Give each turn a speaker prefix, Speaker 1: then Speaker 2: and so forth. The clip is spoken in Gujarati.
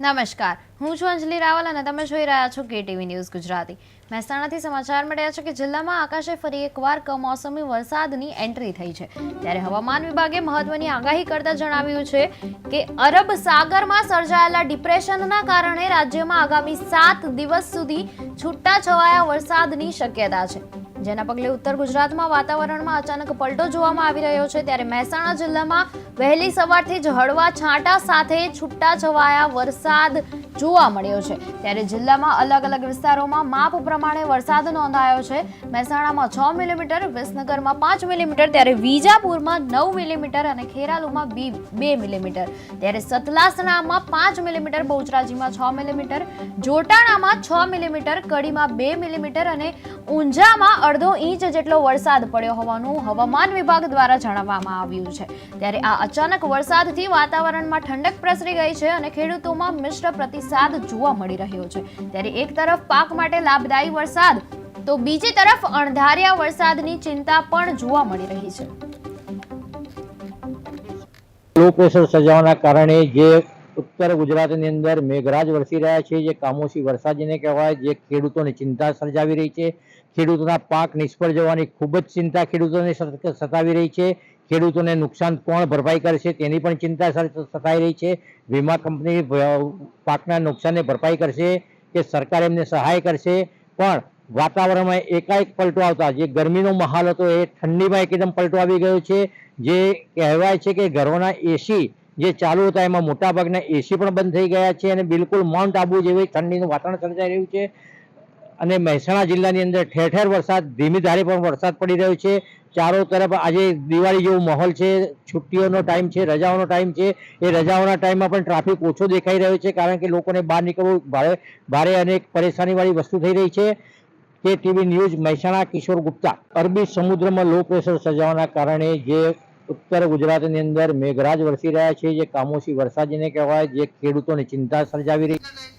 Speaker 1: નમસ્કાર. હું છું અંજલિ રાવલ અને તમે જોઈ રહ્યા છો કેટીવી ન્યૂઝ ગુજરાતી. મહેસાણાથી સમાચાર મળ્યા છે કે જિલ્લામાં આકાશે ફરી એકવાર કમોસમી વરસાદની એન્ટ્રી થઈ છે. ત્યારે હવામાન વિભાગે મહત્વની આગાહી કરતા જણાવ્યું છે કે અરબ સાગરમાં સર્જાયેલા ડિપ્રેશનના કારણે રાજ્યમાં આગામી સાત દિવસ સુધી છૂટાછવાયા વરસાદની શક્યતા છે. જેના પગલે ઉત્તર ગુજરાતમાં વાતાવરણમાં અચાનક પલટો જોવામાં આવી રહ્યો છે. ત્યારે મહેસાણા જિલ્લામાં વહેલી સવારથી જ હળવા છાંટા સાથે છૂટાછવાયા વરસાદ જોવા મળ્યો છે. ત્યારે જિલ્લામાં અલગ અલગ વિસ્તારોમાં માપ પ્રમાણે વરસાદ નોંધાયો છે. મહેસાણામાં છ મિલીમીટર, વિસનગરમાં પાંચ મિલીમીટર, ત્યારે વિજાપુરમાં નવ મિલીમીટર અને ખેરાલુમાં બી બે મિલીમીટર. ત્યારે સતલાસણામાં પાંચ મિલીમીટર, બહુચરાજીમાં છ મિલીમીટર, જોટાણામાં છ મિલીમીટર, કડીમાં બે મિલીમીટર અને ઊંઝામાં અડધો ઇંચ જેટલો વરસાદ પડ્યો હોવાનું હવામાન વિભાગ દ્વારા જણાવવામાં આવ્યું છે. ત્યારે આ અચાનક વરસાદથી વાતાવરણમાં ઠંડક પ્રસરી ગઈ છે અને ખેડૂતોમાં મિશ્ર પ્રતિસાદ જોવા મળી રહ્યો છે. ત્યારે એક તરફ પાક માટે લાભદાયી વરસાદ, તો બીજી તરફ અણધાર્યા વરસાદની ચિંતા પણ જોવા મળી રહી છે.
Speaker 2: લો પ્રેશર સજાવાના કારણે જે ઉત્તર ગુજરાતની અંદર મેઘરાજ વરસી રહ્યા છે, જે કામોશી વરસાદ જેને કહેવાય, જે ખેડૂતોની ચિંતા સર્જાવી રહી છે. ખેડૂતોના પાક નિષ્ફળ જવાની ખૂબ જ ચિંતા ખેડૂતોને સત- સતાવી રહી છે. ખેડૂતોને નુકસાન કોણ ભરપાઈ કરશે તેની પણ ચિંતા સતાઈ રહી છે. વીમા કંપની પાકના નુકસાનને ભરપાઈ કરશે કે સરકાર એમને સહાય કરશે. પણ વાતાવરણમાં એકાએક પલટો આવતા, જે ગરમીનો માહોલ હતો એ ઠંડીમાં એકદમ પલટો આવી ગયો છે. જે કહેવાય છે કે ઘરોના એસી જે ચાલુ હતા, એમાં મોટાભાગના એસી પણ બંધ થઈ ગયા છે અને બિલકુલ માઉન્ટ આબુ જેવી ઠંડીનું વાતાવરણ સર્જાઈ રહ્યું છે. અને મહેસાણા જિલ્લાની અંદર ઠેર ઠેર વરસાદ, ધીમી ધારે પણ વરસાદ પડી રહ્યો છે. ચારો તરફ આજે દિવાળી જેવો માહોલ છે. છુટ્ટીઓનો ટાઈમ છે, રજાઓનો ટાઈમ છે. એ રજાઓના ટાઈમમાં પણ ટ્રાફિક ઓછો દેખાઈ રહ્યો છે, કારણ કે લોકોને બહાર નીકળવું ભારે ભારે અને પરેશાનીવાળી વસ્તુ થઈ રહી છે. કે ટીવી ન્યૂઝ મહેસાણા કિશોર ગુપ્તા. અરબી સમુદ્રમાં લો પ્રેશર સર્જાવાના કારણે જે ઉત્તર ગુજરાતની અંદર મેઘરાજ વરસી રહ્યા છે, જે કામોશી વરસાદ જેને કહેવાય, જે ખેડૂતોની ચિંતા સર્જાવી રહી